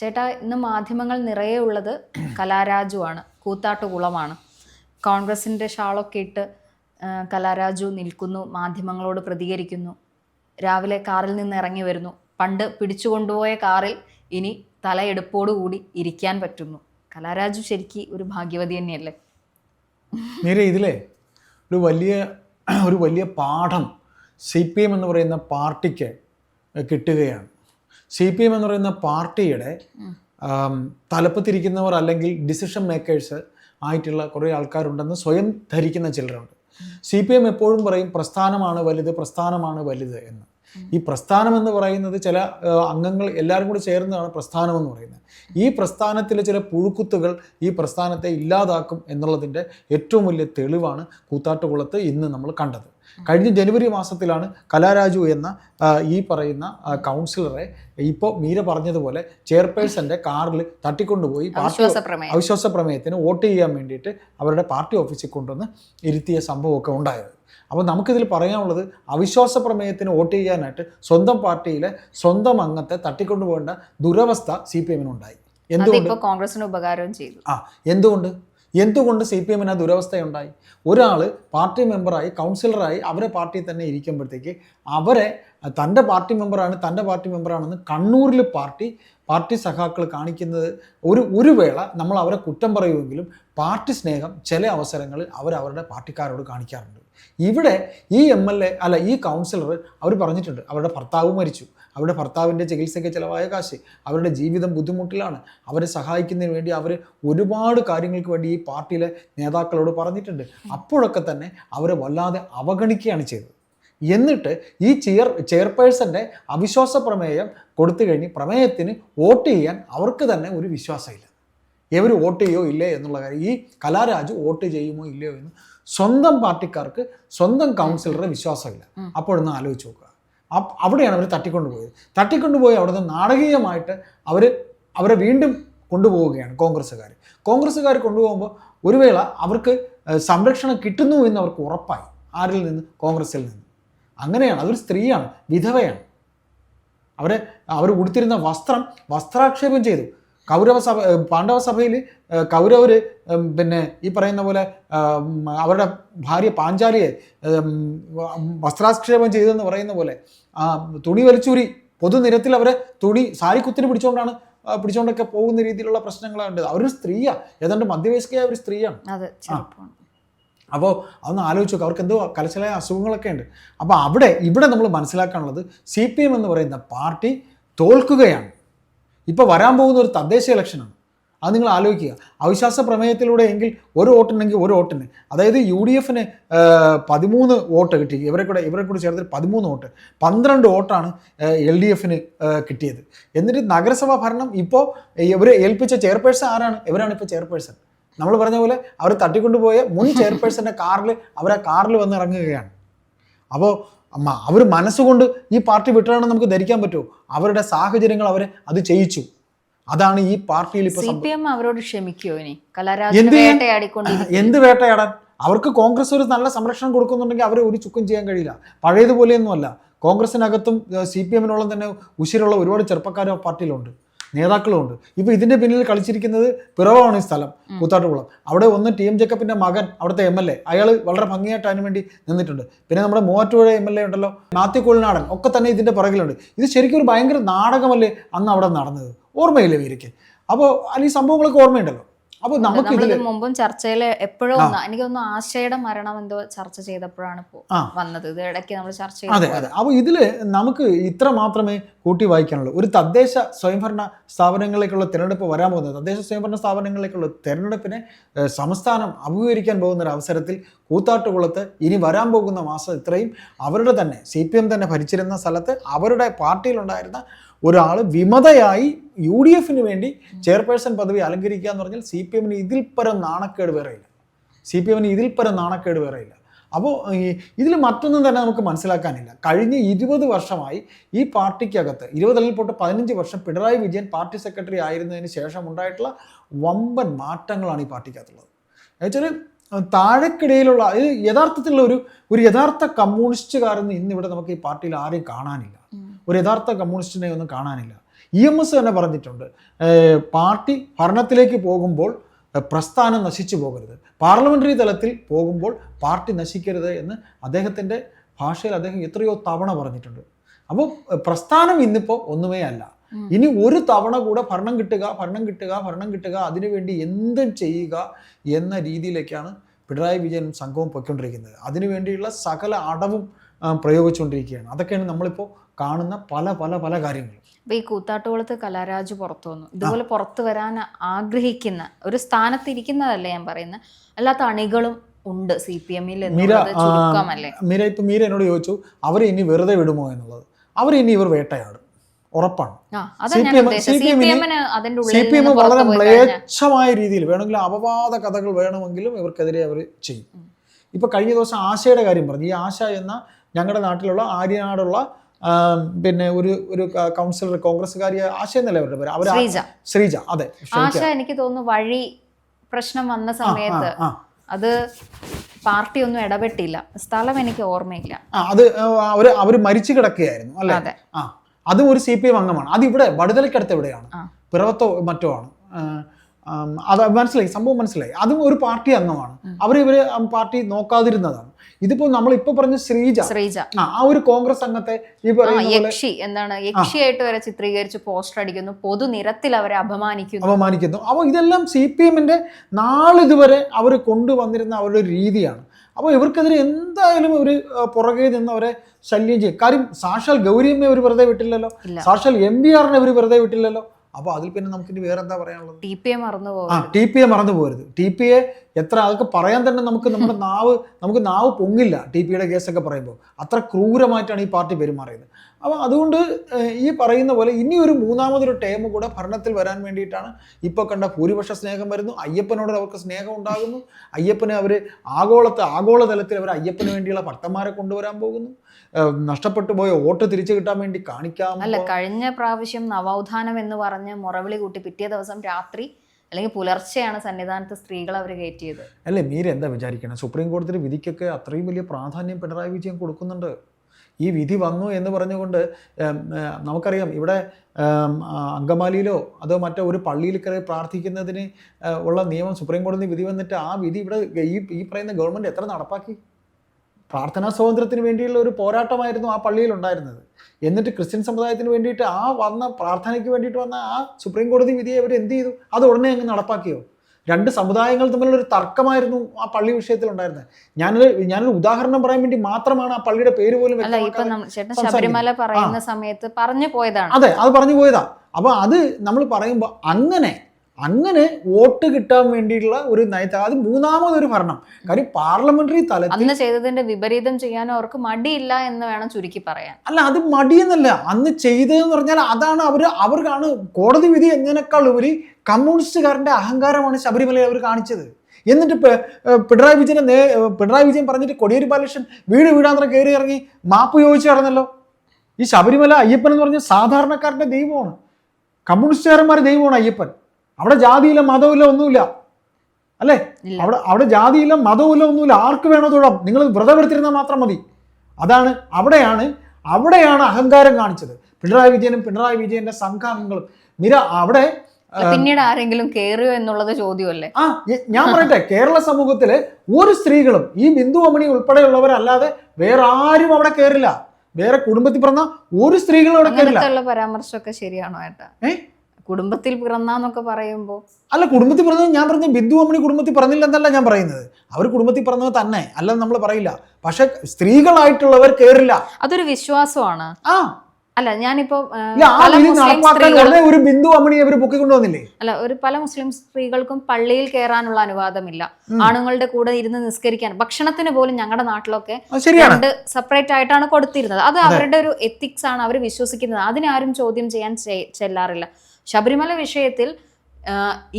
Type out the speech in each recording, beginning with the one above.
ചേട്ടാ ഇന്ന് മാധ്യമങ്ങൾ നിറയെ ഉള്ളത് കലാരാജുവാണ് കൂത്താട്ടുകുളമാണ്. കോൺഗ്രസിന്റെ ഷാളൊക്കെ ഇട്ട് കലാരാജു നിൽക്കുന്നു മാധ്യമങ്ങളോട് പ്രതികരിക്കുന്നു. രാവിലെ കാറിൽ നിന്ന് ഇറങ്ങി വരുന്നു. പണ്ട് പിടിച്ചുകൊണ്ടുപോയ കാറിൽ ഇനി തലയെടുപ്പോടുകൂടി ഇരിക്കാൻ പറ്റുന്നു. കലാരാജു ശരിക്ക് ഒരു ഭാഗ്യവതി തന്നെയല്ലേ? നേരെ ഇതിലെ ഒരു വലിയ ഒരു വലിയ പാഠം സി പി എം എന്ന് പറയുന്ന പാർട്ടിക്ക് കിട്ടുകയാണ്. സി പി എം എന്ന് പറയുന്ന പാർട്ടിയുടെ തലപ്പത്തിരിക്കുന്നവർ അല്ലെങ്കിൽ ഡിസിഷൻ മേക്കേഴ്സ് ആയിട്ടുള്ള കുറേ ആൾക്കാരുണ്ടെന്ന് സ്വയം ധരിക്കുന്ന ചിലരുണ്ട്. സി പി എം എപ്പോഴും പറയും പ്രസ്ഥാനമാണ് വലുത് പ്രസ്ഥാനമാണ് വലുത് എന്ന്. ഈ പ്രസ്ഥാനം എന്ന് പറയുന്നത് ചില അംഗങ്ങൾ എല്ലാവരും കൂടി ചേർന്നതാണ് പ്രസ്ഥാനം എന്ന് പറയുന്നത്. ഈ പ്രസ്ഥാനത്തിലെ ചില പുഴുക്കുത്തുകൾ ഈ പ്രസ്ഥാനത്തെ ഇല്ലാതാക്കും എന്നുള്ളതിന്റെ ഏറ്റവും വലിയ തെളിവാണ് കൂത്താട്ടുകുളത്ത് ഇന്ന് നമ്മൾ കണ്ടത്. കഴിഞ്ഞ ജനുവരി മാസത്തിലാണ് കലാരാജു എന്ന ഈ പറയുന്ന കൗൺസിലറെ ഇപ്പോൾ മീര പറഞ്ഞതുപോലെ ചെയർപേഴ്സന്റെ കാറിൽ തട്ടിക്കൊണ്ടുപോയി അവിശ്വാസ പ്രമേയത്തിന് വോട്ട് ചെയ്യാൻ വേണ്ടിയിട്ട് അവരുടെ പാർട്ടി ഓഫീസിൽ കൊണ്ടുവന്ന് ഇരുത്തിയ സംഭവമൊക്കെ ഉണ്ടായത്. അപ്പോൾ നമുക്കിതിൽ പറയാനുള്ളത് അവിശ്വാസ പ്രമേയത്തിന് വോട്ട് ചെയ്യാനായിട്ട് സ്വന്തം പാർട്ടിയിലെ സ്വന്തം അംഗത്തെ തട്ടിക്കൊണ്ടുപോകേണ്ട ദുരവസ്ഥ സി പി എമ്മിനുണ്ടായി. എന്തുകൊണ്ട്? കോൺഗ്രസിന് ഉപകാരവും ചെയ്തു. ആ എന്തുകൊണ്ട്? എന്തുകൊണ്ട് സി പി എമ്മിന് ആ ദുരവസ്ഥയുണ്ടായി? ഒരാൾ പാർട്ടി മെമ്പറായി കൗൺസിലറായി അവരെ പാർട്ടിയിൽ തന്നെ ഇരിക്കുമ്പോഴത്തേക്ക് അവരെ തന്റെ പാർട്ടി മെമ്പറാണ് തന്റെ പാർട്ടി മെമ്പറാണെന്ന് കണ്ണൂരിൽ പാർട്ടി പാർട്ടി സഖാക്കൾ കാണിക്കുന്നത് ഒരു ഒരു വേള നമ്മൾ അവരെ കുറ്റം പറയുമെങ്കിലും പാർട്ടി സ്നേഹം ചില അവസരങ്ങളിൽ അവർ അവരുടെ പാർട്ടിക്കാരോട് കാണിക്കാറുണ്ട്. ഇവിടെ ഈ എം എൽ എ അല്ല ഈ കൗൺസിലർ അവർ പറഞ്ഞിട്ടുണ്ട് അവരുടെ ഭർത്താവ് മരിച്ചു അവരുടെ ഭർത്താവിന്റെ ചികിത്സയ്ക്ക് ചിലവായ കാശ് അവരുടെ ജീവിതം ബുദ്ധിമുട്ടിലാണ് അവരെ സഹായിക്കുന്നതിന് വേണ്ടി അവർ ഒരുപാട് കാര്യങ്ങൾക്ക് വേണ്ടി ഈ പാർട്ടിയിലെ നേതാക്കളോട് പറഞ്ഞിട്ടുണ്ട്. അപ്പോഴൊക്കെ തന്നെ അവരെ വല്ലാതെ അവഗണിക്കുകയാണ് ചെയ്തത്. എന്നിട്ട് ഈ ചെയർ ചെയർപേഴ്സന്റെ അവിശ്വാസ പ്രമേയം കൊടുത്തു കഴിഞ്ഞ് പ്രമേയത്തിന് വോട്ട് ചെയ്യാൻ അവർക്ക് തന്നെ ഒരു വിശ്വാസമില്ല. ഇവർ വോട്ട് ചെയ്യോ ഇല്ലേ എന്നുള്ള കാര്യം ഈ കലാരാജ് വോട്ട് ചെയ്യുമോ ഇല്ലയോ എന്ന് സ്വന്തം പാർട്ടിക്കാർക്ക് സ്വന്തം കൗൺസിലറുടെ വിശ്വാസമില്ല. അപ്പോഴൊന്ന് ആലോചിച്ച് നോക്കുക. അവിടെയാണ് അവർ തട്ടിക്കൊണ്ടുപോയത്. തട്ടിക്കൊണ്ടുപോയി അവിടെ നിന്ന് നാടകീയമായിട്ട് അവർ അവരെ വീണ്ടും കൊണ്ടുപോവുകയാണ് കോൺഗ്രസ്സുകാർ. കോൺഗ്രസ്സുകാർ കൊണ്ടുപോകുമ്പോൾ ഒരു വേള അവർക്ക് സംരക്ഷണം കിട്ടുന്നു എന്ന് അവർക്ക് ഉറപ്പായി. ആരിൽ നിന്ന്? കോൺഗ്രസ്സിൽ നിന്ന്. അങ്ങനെയാണ്. അതൊരു സ്ത്രീയാണ് വിധവയാണ്. അവരെ അവർ ഉടുത്തിരുന്ന വസ്ത്രം വസ്ത്രാക്ഷേപം ചെയ്തു. കൗരവ സഭ പാണ്ഡവ സഭയിൽ കൗരവർ പിന്നെ ഈ പറയുന്ന പോലെ അവരുടെ ഭാര്യ പാഞ്ചാലിയെ വസ്ത്രാക്ഷേപം ചെയ്തെന്ന് പറയുന്ന പോലെ തുണി വലിച്ചൂരി പൊതുനിരത്തിൽ അവരെ തുണി സാരി കുത്തിന് പിടിച്ചുകൊണ്ടാണ് പിടിച്ചുകൊണ്ടൊക്കെ പോകുന്ന രീതിയിലുള്ള പ്രശ്നങ്ങളുണ്ട് അവരൊരു സ്ത്രീയാണ് ഏതാണ്ട് മധ്യവയസ്കയായ ഒരു സ്ത്രീയാണ്. അപ്പോൾ അതൊന്ന് ആലോചിച്ച് നോക്കുക അവർക്ക് എന്തോ കലശലായ അസുഖങ്ങളൊക്കെ ഉണ്ട്. അപ്പോൾ അവിടെ ഇവിടെ നമ്മൾ മനസ്സിലാക്കാനുള്ളത് സി പി എം എന്ന് പറയുന്ന പാർട്ടി തോൽക്കുകയാണ്. ഇപ്പോൾ വരാൻ പോകുന്ന ഒരു തദ്ദേശ ഇലക്ഷനാണ് അത് നിങ്ങൾ ആലോചിക്കുക. അവിശ്വാസ പ്രമേയത്തിലൂടെ എങ്കിൽ ഒരു വോട്ടുണ്ടെങ്കിൽ ഒരു വോട്ടിന് അതായത് യു ഡി എഫിന് പതിമൂന്ന് വോട്ട് കിട്ടി. ഇവരെ കൂടെ ഇവരെ കൂടെ ചേർത്ത് പതിമൂന്ന് വോട്ട്. പന്ത്രണ്ട് വോട്ടാണ് എൽ ഡി എഫിന് കിട്ടിയത്. എന്നിട്ട് നഗരസഭാ ഭരണം ഇപ്പോൾ ഇവർ ഏൽപ്പിച്ച ചെയർപേഴ്സൺ ആരാണ്? ഇവരാണ് ഇപ്പോൾ ചെയർപേഴ്സൺ. നമ്മൾ പറഞ്ഞ പോലെ അവർ തട്ടിക്കൊണ്ടുപോയ മുൻ ചെയർപേഴ്സന്റെ കാറിൽ അവർ ആ കാറിൽ വന്ന് ഇറങ്ങുകയാണ്. അപ്പോൾ അമ്മ അവർ മനസ്സുകൊണ്ട് ഈ പാർട്ടി വിട്ടതാണെന്ന് നമുക്ക് ധരിക്കാൻ പറ്റുമോ? അവരുടെ സാഹചര്യങ്ങൾ അവരെ അത് ചെയ്യിച്ചു. അതാണ് ഈ പാർട്ടിയിൽ ഇപ്പോൾ സി സംഭവം പി എം അവരോട് ക്ഷമിക്കോ ഇനി? എന്ത് വേട്ടയാടാൻ? അവർക്ക് കോൺഗ്രസ് ഒരു നല്ല സംരക്ഷണം കൊടുക്കുന്നുണ്ടെങ്കിൽ അവരെ ഒരു ചുക്കും ചെയ്യാൻ കഴിയില്ല. പഴയതുപോലെയൊന്നുമല്ല. കോൺഗ്രസിനകത്തും സി പി എമ്മിനോളം തന്നെ ഉശിരുള്ള ഒരുപാട് ചെറുപ്പക്കാരും ആ പാർട്ടിയിലുണ്ട്. നേതാക്കളുമുണ്ട്. ഇപ്പോൾ ഇതിന്റെ പിന്നിൽ കളിച്ചിരിക്കുന്നത് പിറവാണ് ഈ സ്ഥലം കൂത്താട്ടുകുളം. അവിടെ ഒന്ന് ടി എം ജേക്കബിന്റെ മകൻ അവിടുത്തെ എം എൽ എ അയാൾ വളരെ ഭംഗിയായിട്ട് അതിനു വേണ്ടി നിന്നിട്ടുണ്ട്. പിന്നെ നമ്മുടെ മൂവാറ്റുപുഴ എം എൽ എ ഉണ്ടല്ലോ മാത്യു കോളിനാടൻ ഒക്കെ തന്നെ ഇതിന്റെ പുറകിലുണ്ട്. ഇത് ശരിക്കും ഒരു ഭയങ്കര നാടകമല്ലേ അന്ന് അവിടെ നടന്നത്? ഓർമ്മയില്ലേ വീരയ്ക്ക് അപ്പോൾ അല്ലെങ്കിൽ ഈ സംഭവങ്ങളൊക്കെ ഓർമ്മയുണ്ടല്ലോ? അപ്പോൾ നമുക്ക് ഇതിൽ മുമ്പും ചർച്ചയിൽ എപ്പോഴും എനിക്ക് തോന്നുന്നു ആശയുടെ മരണം എന്തോ ചർച്ച ചെയ്തപ്പോഴാണ് വന്നത്. ഇത് ഇടയ്ക്ക് നമ്മൾ ചർച്ച അതെ ചെയ്തു അതെ. അപ്പോൾ ഇതിൽ നമുക്ക് ഇത്ര മാത്രമേ കൂട്ടി വായിക്കാനുള്ളൂ ഒരു തദ്ദേശ സ്വയംഭരണ സ്ഥാപനങ്ങളിലേക്കുള്ള തിരഞ്ഞെടുപ്പ് വരാൻ പോകുന്നത് തദ്ദേശ സ്വയംഭരണ സ്ഥാപനങ്ങളിലേക്കുള്ള തിരഞ്ഞെടുപ്പിനെ സംസ്ഥാനം അഭിമുഖീകരിക്കാൻ പോകുന്ന ഒരു അവസരത്തിൽ കൂത്താട്ടുകുളത്ത് ഇനി വരാൻ പോകുന്ന മാസം ഇത്രയും അവരുടെ തന്നെ സി പി എം തന്നെ ഭരിച്ചിരുന്ന സ്ഥലത്ത് അവരുടെ പാർട്ടിയിലുണ്ടായിരുന്ന ഒരാൾ വിമതയായി യു ഡി എഫിന് വേണ്ടി ചെയർപേഴ്സൺ പദവി അലങ്കരിക്കുക എന്ന് പറഞ്ഞാൽ സി പി എമ്മിന് ഇതിൽ പരം നാണക്കേട് വേറെയില്ല. സി പി എമ്മിന് ഇതിൽ പരം നാണക്കേട് വേറെയില്ല. അപ്പോൾ ഇതിൽ മറ്റൊന്നും തന്നെ നമുക്ക് മനസ്സിലാക്കാനില്ല. കഴിഞ്ഞ ഇരുപത് വർഷമായി ഈ പാർട്ടിക്കകത്ത് ഇരുപതല്ലിൽ പോട്ട് പതിനഞ്ച് വർഷം പിണറായി വിജയൻ പാർട്ടി സെക്രട്ടറി ആയിരുന്നതിന് ശേഷം ഉണ്ടായിട്ടുള്ള വമ്പൻ മാറ്റങ്ങളാണ് ഈ പാർട്ടിക്കകത്തുള്ളത്. എന്നുവെച്ചാൽ താഴെക്കിടയിലുള്ള ഇത് യഥാർത്ഥത്തിലുള്ള ഒരു ഒരു യഥാർത്ഥ കമ്മ്യൂണിസ്റ്റുകാരെന്ന് ഇന്നിവിടെ നമുക്ക് ഈ പാർട്ടിയിൽ ആരെയും കാണാനില്ല. ഒരു യഥാർത്ഥ കമ്മ്യൂണിസ്റ്റിനെ ഒന്നും കാണാനില്ല. ഇ എം എസ് തന്നെ പറഞ്ഞിട്ടുണ്ട്. പാർട്ടി ഭരണത്തിലേക്ക് പോകുമ്പോൾ പ്രസ്ഥാനം നശിച്ചു പോകരുത്. പാർലമെന്ററി തലത്തിൽ പോകുമ്പോൾ പാർട്ടി നശിക്കരുത് എന്ന് അദ്ദേഹത്തിന്റെ ഭാഷയിൽ അദ്ദേഹം എത്രയോ തവണ പറഞ്ഞിട്ടുണ്ട്. അപ്പോൾ പ്രസ്ഥാനം ഇന്നിപ്പോൾ ഒന്നുമേ അല്ല. ഇനി ഒരു തവണ കൂടെ ഭരണം കിട്ടുക ഭരണം കിട്ടുക ഭരണം കിട്ടുക അതിനുവേണ്ടി എന്തും ചെയ്യുക എന്ന രീതിയിലേക്കാണ് പിണറായി വിജയൻ സംഘവും പൊയ്ക്കൊണ്ടിരിക്കുന്നത്. അതിനുവേണ്ടിയുള്ള സകല അടവും പ്രയോഗിച്ചുകൊണ്ടിരിക്കുകയാണ്. അതൊക്കെയാണ് നമ്മളിപ്പോൾ കാണുന്ന പല പല പല കാര്യങ്ങളും. അപ്പൊ ഈ കൂത്താട്ടുകുളത്ത് കലാരാജ് പുറത്തു വന്നു. ഇതുപോലെ പുറത്തു വരാൻ ആഗ്രഹിക്കുന്ന ഒരു സ്ഥാനത്ത് ഇരിക്കുന്നതല്ല ഞാൻ പറയുന്നത് അല്ലാത്ത അണികളും ഉണ്ട് സി പി എമ്മിൽ മീര മീര ഇപ്പം മീര എന്നോട് ചോദിച്ചു അവരെ ഇനി വെറുതെ വിടുമോ എന്നുള്ളത്? അവരെ ഇനി ഇവർ വേട്ടയാടും. ഉറപ്പാണ്. C P M C P എമ്മിന് അതിന്റെ സി ഉള്ളിൽ പി എം വളരെ മ്ലേച്ഛമായ രീതിയിൽ വേണമെങ്കിൽ അപവാദ കഥകൾ വേണമെങ്കിലും ഇവർക്കെതിരെ അവർ ചെയ്യും. ഇപ്പൊ കഴിഞ്ഞ ദിവസം ആശയുടെ കാര്യം പറഞ്ഞു. ഈ ആശ എന്ന ഞങ്ങളുടെ നാട്ടിലുള്ള ആര്യനാടുള്ള പിന്നെ ഒരു ഒരു കൗൺസിലർ കോൺഗ്രസ്സുകാരി ആശ നിലവരുടെ അവരുടെ പേര്. അവർ ശ്രീജ. അതെ. ആശ എനിക്ക് തോന്നുന്നു വഴി പ്രശ്നം വന്ന സമയത്ത്. അത് പാർട്ടി ഒന്നും ഇടപെട്ടില്ല. സ്ഥലം എനിക്ക് ഓർമ്മയില്ല. അത് അവർ അവർ മരിച്ചു കിടക്കുകയായിരുന്നു അല്ലേ? അതെ. ആ അതും ഒരു സി പി എം അംഗമാണ്. അത് ഇവിടെ വടുതലക്കടുത്ത് എവിടെയാണ്. പിറവത്തോ മറ്റോ ആണ്. അത് മനസ്സിലായി സംഭവം മനസ്സിലായി. അതും ഒരു പാർട്ടി അംഗമാണ്. അവർ ഇവർ പാർട്ടി നോക്കാതിരുന്നതാണ്. ഇതിപ്പോ നമ്മൾ ഇപ്പൊ പറഞ്ഞ ശ്രീജ. ശ്രീജ. ആ ഒരു കോൺഗ്രസ് അംഗത്തെ ഈ പറയുന്ന യക്ഷി എന്താണ്? യക്ഷിയായിട്ട് വരെ ചിത്രീകരിച്ച് പോസ്റ്റർ അടിക്കുന്നു. പൊതുനിരത്തിൽ അവരെ അപമാനിക്കുന്നു. അപമാനിക്കുന്നു. അപ്പോൾ ഇതെല്ലാം സി പി എമ്മിന്റെ നാളിതുവരെ അവർ കൊണ്ടുവന്നിരുന്ന അവരുടെ ഒരു രീതിയാണ്. അപ്പോൾ ഇവർക്കെതിരെ എന്തായാലും ഒരു പുറകെ നിന്ന് അവരെ ശല്യം ചെയ്യും. കാര്യം സാക്ഷാൽ ഗൗരിയമ്മയെ അവർ വെറുതെ വിട്ടില്ലല്ലോ. സാക്ഷാൽ എം ബി ആറിനെ അവർ വെറുതെ വിട്ടില്ലല്ലോ? അപ്പോൾ അതിൽ പിന്നെ നമുക്കിനി വേറെ എന്താ പറയാനുള്ളത്? ടി പി എ മറന്നു ആ പോകും ടി പി എ മറന്നു പോകരുത് ടി പി എ എത്ര അതൊക്കെ പറയാൻ തന്നെ നമുക്ക് നമ്മുടെ നാവ് നമുക്ക് നാവ് പൊങ്ങില്ല ടി പിയുടെ കേസൊക്കെ പറയുമ്പോൾ. അത്ര ക്രൂരമായിട്ടാണ് ഈ പാർട്ടി പെരുമാറിയത്. അപ്പോൾ അതുകൊണ്ട് ഈ പറയുന്ന പോലെ ഇനി ഒരു മൂന്നാമതൊരു ടേം കൂടെ ഭരണത്തിൽ വരാൻ വേണ്ടിയിട്ടാണ് ഇപ്പോൾ കണ്ട ഭൂരിപക്ഷ സ്നേഹം വരുന്നു. അയ്യപ്പനോട് അവർക്ക് സ്നേഹം ഉണ്ടാകുന്നു. അയ്യപ്പനെ അവർ ആഗോളത്തെ ആഗോളതലത്തിൽ അവർ അയ്യപ്പന് വേണ്ടിയുള്ള ഭക്തന്മാരെ കൊണ്ടുവരാൻ പോകുന്നു. നഷ്ടപ്പെട്ടു പോയ വോട്ട് തിരിച്ചു കിട്ടാൻ വേണ്ടി കാണിക്കാം അല്ല കഴിഞ്ഞ പ്രാവശ്യം നവോത്ഥാനം എന്ന് പറഞ്ഞ് മുറവിളി കൂട്ടി പിറ്റേ ദിവസം രാത്രി അല്ലെങ്കിൽ പുലർച്ചെയാണ് സന്നിധാനത്ത് സ്ത്രീകൾ അവർ കയറ്റിയത് അല്ലേ മീര എന്താ വിചാരിക്കണം? സുപ്രീം കോടതിയുടെ വിധിക്കൊക്കെ അത്രയും വലിയ പ്രാധാന്യം പിണറായി വിജയൻ കൊടുക്കുന്നുണ്ട്. ഈ വിധി വന്നു എന്ന് പറഞ്ഞുകൊണ്ട് നമുക്കറിയാം ഇവിടെ അങ്കമാലിയിലോ അതോ മറ്റോ ഒരു പള്ളിയിൽ കയറി പ്രാർത്ഥിക്കുന്നതിന് ഉള്ള നിയമം സുപ്രീം കോടതി വിധി വന്നിട്ട് ആ വിധി ഇവിടെ ഈ ഈ പറയുന്ന ഗവൺമെന്റ് എത്ര നടപ്പാക്കി? പ്രാർത്ഥനാ സ്വാതന്ത്ര്യത്തിന് വേണ്ടിയുള്ള ഒരു പോരാട്ടമായിരുന്നു ആ പള്ളിയിൽ ഉണ്ടായിരുന്നത്. എന്നിട്ട് ക്രിസ്ത്യൻ സമുദായത്തിന് വേണ്ടിയിട്ട് ആ വന്ന പ്രാർത്ഥനയ്ക്ക് വേണ്ടിയിട്ട് വന്ന ആ സുപ്രീം കോടതി വിധിയെ അവർ എന്ത് ചെയ്തു? അത് ഉടനെ അങ്ങ് നടപ്പാക്കിയോ? രണ്ട് സമുദായങ്ങൾ തമ്മിലുള്ള ഒരു തർക്കമായിരുന്നു ആ പള്ളി വിഷയത്തിൽ ഉണ്ടായിരുന്നത്. ഞാനൊരു ഞാനൊരു ഉദാഹരണം പറയാൻ വേണ്ടി മാത്രമാണ് ആ പള്ളിയുടെ പേര് പോലും ശബരിമല പറയുന്ന സമയത്ത് പറഞ്ഞു പോയതാണ്. അതെ അത് പറഞ്ഞു പോയതാ. അപ്പൊ അത് നമ്മൾ പറയുമ്പോൾ അങ്ങനെ അങ്ങനെ വോട്ട് കിട്ടാൻ വേണ്ടിയിട്ടുള്ള ഒരു നയത്തെ അത് മൂന്നാമതൊരു ഭരണം. കാര്യം പാർലമെന്ററി തലത്തിൽ അന്ന് ചെയ്തതിന്റെ വിപരീതം ചെയ്യാൻ അവർക്ക് മടിയില്ല എന്ന് വേണം ചുരുക്കി പറയാൻ. അല്ല അത് മടിയെന്നല്ല. അന്ന് ചെയ്തതെന്ന് പറഞ്ഞാൽ അതാണ് അവർ അവർക്കാണ് കോടതി വിധി എന്നതിനേക്കാൾ ഉപരി കമ്മ്യൂണിസ്റ്റുകാരന്റെ അഹങ്കാരമാണ് ശബരിമലയിൽ അവർ കാണിച്ചത്. എന്നിട്ട് പിണറായി വിജയനെ നേ പിണറായി വിജയൻ പറഞ്ഞിട്ട് കൊടിയേരി ബാലകൃഷ്ണൻ വീട് വീടാന്തരം കയറി ഇറങ്ങി മാപ്പ് ചോദിച്ചു കടന്നല്ലോ ഈ ശബരിമല അയ്യപ്പൻ എന്ന് പറഞ്ഞ സാധാരണക്കാരന്റെ ദൈവമാണ്. കമ്മ്യൂണിസ്റ്റുകാരന്മാരുടെ ദൈവമാണ് അയ്യപ്പൻ. അവിടെ ജാതിയില്ല മതവുമില്ല ഒന്നുമില്ല. അല്ലേ? അവിടെ അവിടെ ജാതിയില്ല മതവുമില്ല ഒന്നുമില്ല. ആർക്ക് വേണോ തൊഴാം. നിങ്ങൾ വ്രതമെടുത്തിരുന്നാൽ മാത്രം മതി. അതാണ് അവിടെയാണ് അവിടെയാണ് അഹങ്കാരം കാണിച്ചത്. പിണറായി വിജയനും പിണറായി വിജയന്റെ സംഘാംഗങ്ങളും. നിര അവിടെ പിന്നീട് ആരെങ്കിലും കേറിയോ എന്നുള്ളത് ചോദ്യമല്ലേ? ആ ഞാൻ പറയട്ടെ കേരള സമൂഹത്തിലെ ഒരു സ്ത്രീകളും ഈ ബിന്ദു അമ്മണി ഉൾപ്പെടെയുള്ളവരല്ലാതെ വേറെ ആരും അവിടെ കേറില്ല. വേറെ കുടുംബത്തിൽ പറഞ്ഞ ഒരു സ്ത്രീകളും അവിടെ കയറില്ല പരാമർശമൊക്കെ ശരിയാണോ ഏട്ടാ? ഏ? കുടുംബത്തിൽ പിറന്നാന്നൊക്കെ പറയുമ്പോൾ അല്ല കുടുംബത്തിൽ പിറന്നത് ഞാൻ പറഞ്ഞ ബിന്ദു അമ്മണി കുടുംബത്തിൽ പറഞ്ഞില്ല എന്നല്ല ഞാൻ പറയുന്നത്. അവർ കുടുംബത്തിൽ പറഞ്ഞത് തന്നെ അല്ലെന്ന് നമ്മൾ പറയില്ല. പക്ഷെ സ്ത്രീകളായിട്ടുള്ളവർ കേറില്ല. അതൊരു വിശ്വാസമാണ്. ആ. അല്ല ഞാനിപ്പോ ഒരു ബിന്ദു അമ്മണി അവർ പൊക്കിക്കൊണ്ടുവന്നില്ലേ? അല്ല ഒരു പല മുസ്ലിം സ്ത്രീകൾക്കും പള്ളിയിൽ കയറാനുള്ള അനുവാദമില്ല. ആണുങ്ങളുടെ കൂടെ ഇരുന്ന് നിസ്കരിക്കാൻ. ഭക്ഷണത്തിന് പോലും ഞങ്ങളുടെ നാട്ടിലൊക്കെ രണ്ട് സെപ്പറേറ്റ് ആയിട്ടാണ് കൊടുത്തിരുന്നത്. അത് അവരുടെ ഒരു എത്തിക്സ് ആണ് അവർ വിശ്വസിക്കുന്നത്. അതിനാരും ചോദ്യം ചെയ്യാൻ ചെല്ലാറില്ല. ശബരിമല വിഷയത്തിൽ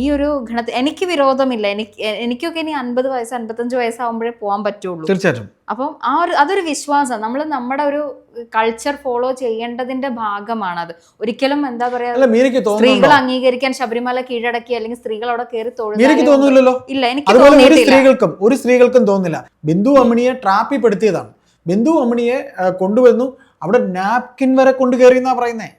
ഈ ഒരു ഗണത്തിൽ എനിക്ക് വിരോധമില്ല. എനിക്ക് എനിക്കൊക്കെ ഇനി അൻപത് വയസ്സ് അൻപത്തഞ്ച് വയസ്സാകുമ്പോഴേ പോകാൻ പറ്റുള്ളൂ. തീർച്ചയായിട്ടും. അപ്പം ആ ഒരു അതൊരു വിശ്വാസം. നമ്മൾ നമ്മുടെ ഒരു കൾച്ചർ ഫോളോ ചെയ്യേണ്ടതിന്റെ ഭാഗമാണത്. ഒരിക്കലും എന്താ പറയാ അല്ല മീരയ്ക്ക് സ്ത്രീകൾ അംഗീകരിക്കാൻ ശബരിമല കീഴടക്കി അല്ലെങ്കിൽ സ്ത്രീകൾ അവിടെ കയറി തോന്നുന്നില്ലല്ലോ? ഇല്ല എനിക്ക് സ്ത്രീകൾക്കും ഒരു സ്ത്രീകൾക്കും തോന്നുന്നില്ല. ബിന്ദു അമ്മിണിയെ ട്രാപ്പിപ്പെടുത്തിയതാണ്. ബിന്ദു അമ്മിണിയെ കൊണ്ടുവന്നു. അവിടെ നാപ്കിൻ വരെ കൊണ്ടു കയറി എന്നാ പറയുന്നേ?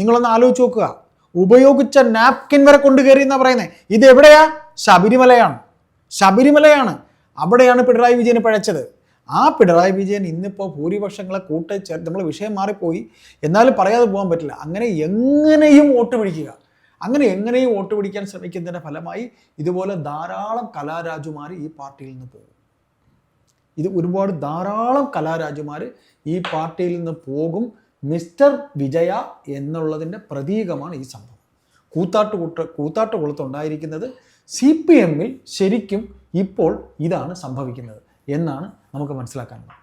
നിങ്ങളൊന്ന് ആലോചിച്ച് നോക്കുക. ഉപയോഗിച്ച നാപ്കിൻ വരെ കൊണ്ടു കയറി എന്നാ പറയുന്നത് ഇത് എവിടെയാ? ശബരിമലയാണ്. ശബരിമലയാണ്. അവിടെയാണ് പിണറായി വിജയന് പഴച്ചത്. ആ പിണറായി വിജയൻ ഇന്നിപ്പോൾ ഭൂരിപക്ഷങ്ങളെ കൂട്ടി ചേർത്ത് നമ്മൾ വിഷയം മാറിപ്പോയി. എന്നാലും പറയാതെ പോകാൻ പറ്റില്ല. അങ്ങനെ എങ്ങനെയും വോട്ട് പിടിക്കുക. അങ്ങനെ എങ്ങനെയും വോട്ട് പിടിക്കാൻ ശ്രമിക്കുന്നതിന്റെ ഫലമായി ഇതുപോലെ ധാരാളം കലാരാജുമാർ ഈ പാർട്ടിയിൽ നിന്ന് പോകും. ഇത് ഒരുപാട് ധാരാളം കലാരാജുമാർ ഈ പാർട്ടിയിൽ നിന്ന് പോകും. മിസ്റ്റർ വിജയ എന്നുള്ളതിന്റെ പ്രതീകമാണ് ഈ സംഭവം. കൂത്താട്ട് കൂട്ട കൂത്താട്ട് കുളത്തുണ്ടായിരിക്കുന്നത് സി പി എമ്മിൽ ശരിക്കും ഇപ്പോൾ ഇതാണ് സംഭവിക്കുന്നത് എന്നാണ് നമുക്ക് മനസ്സിലാക്കാനുള്ളത്